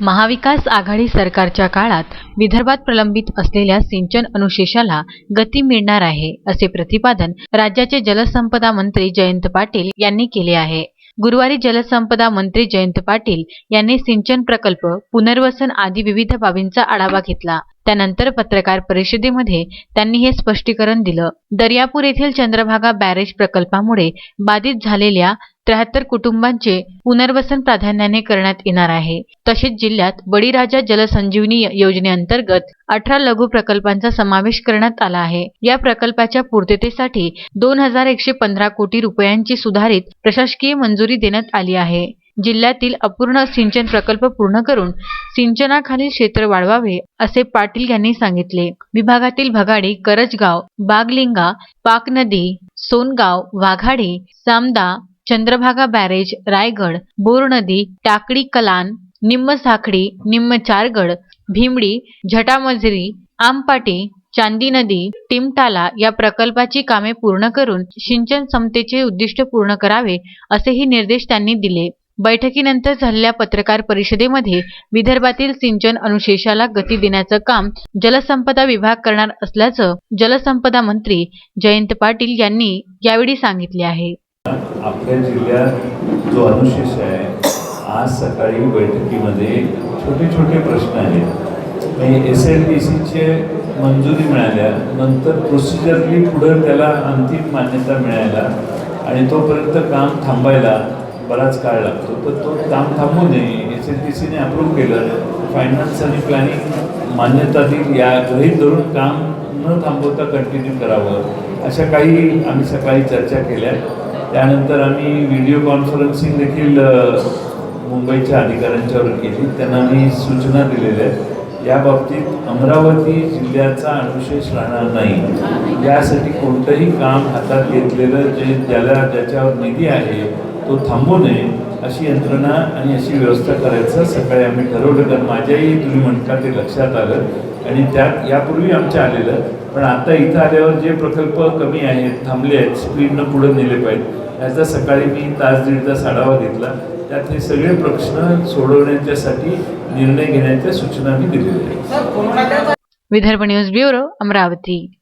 महाविकास आघाडी सरकारच्या काळात विदर्भात प्रलंबित असलेल्या सिंचन अनुशेषाला गती मिळणार आहे असे प्रतिपादन राज्याचे जलसंपदा मंत्री जयंत पाटील यांनी केले आहे. गुरुवारी जलसंपदा मंत्री जयंत पाटील यांनी सिंचन प्रकल्प पुनर्वसन आदी विविध बाबींचा आढावा घेतला. त्यानंतर पत्रकार परिषदेमध्ये त्यांनी हे स्पष्टीकरण दिलं. दर्यापूर येथील चंद्रभागा बॅरेज प्रकल्पामुळे बाधित झालेल्या त्र्याहत्तर कुटुंबांचे पुनर्वसन प्राधान्याने करण्यात येणार आहे. तसेच जिल्ह्यात बळीराजा जलसंजीवनी योजनेअंतर्गत अठरा लघु प्रकल्पांचा समावेश करण्यात आला आहे. या प्रकल्पाच्या पूर्ततेसाठी दोन हजार एकशे पंधरा कोटी रुपयांची सुधारित प्रशासकीय मंजुरी देण्यात आली आहे. जिल्ह्यातील अपूर्ण सिंचन प्रकल्प पूर्ण करून सिंचनाखालील क्षेत्र वाढवावे असे पाटील यांनी सांगितले. विभागातील भगाडी करजगाव बागलिंगा पाक नदी सोनगाव वाघाडी सामदा चंद्रभागा बॅरेज रायगड बोर नदी टाकडी कलान निम्म साखडी निम्म चारगड भीमडी झटामझरी आमपाटी चांदी नदी टिमटाला या प्रकल्पाची कामे पूर्ण करून सिंचन क्षमतेचे उद्दिष्ट पूर्ण करावे असेही निर्देश त्यांनी दिले. बैठकीनंतर झालेल्या पत्रकार परिषदेमध्ये विदर्भातील सिंचन अनुशेषाला गती देण्याचं काम जलसंपदा विभाग करणार असल्याचं जलसंपदा मंत्री जयंत पाटील यांनी यावेळी सांगितले आहे. आपल्या जिल्ह्यात जो अनुशेष आहे आज सकाळी बैठकीमध्ये छोटे छोटे प्रश्न आहेत. एस एल डी सीचे मंजुरी मिळाल्या नंतर प्रोसिजरली पुढं त्याला अंतिम मान्यता मिळायला आणि तोपर्यंत काम थांबायला बराच काळ लागतो. तर तो काम थांबू नये एस एल डी सीने अप्रूव्ह केलं फायनान्स आणि प्लॅनिंग मान्यता दिली या गृहीत धरून काम न थांबवता कंटिन्यू करावं अशा काही आम्ही सकाळी चर्चा केल्या. त्यानंतर आम्ही व्हिडिओ कॉन्फरन्सिंग देखील मुंबईच्या अधिकाऱ्यांच्यावर केली. त्यांना मी सूचना दिलेल्या आहेत. या बाबतीत अमरावती जिल्ह्याचा अनुशेष राहणार नाही. यासाठी कोणतंही काम हातात घेतलेलं जे ज्याला ज्याच्यावर निधी आहे तो थांबू नये. अशी यंत्रणा आणि अशी व्यवस्था करायचं. सकाळी आम्ही ठरवलं कारण माझ्याही तुम्ही म्हणता ते लक्षात आलं. आणि त्यात यापूर्वी आमच्या आलेलं. पण आता इथं आल्यावर जे प्रकल्प कमी आहेत थांबले आहेत स्पीडनं पुढे नेले पाहिजे याचा सकाळी मी तास दीड तास आढावा घेतला. त्यात हे सगळे प्रश्न सोडवण्याच्यासाठी निर्णय घेण्याच्या सूचना मी दिलेल्या आहेत. Vidarbha news bureau Amravati.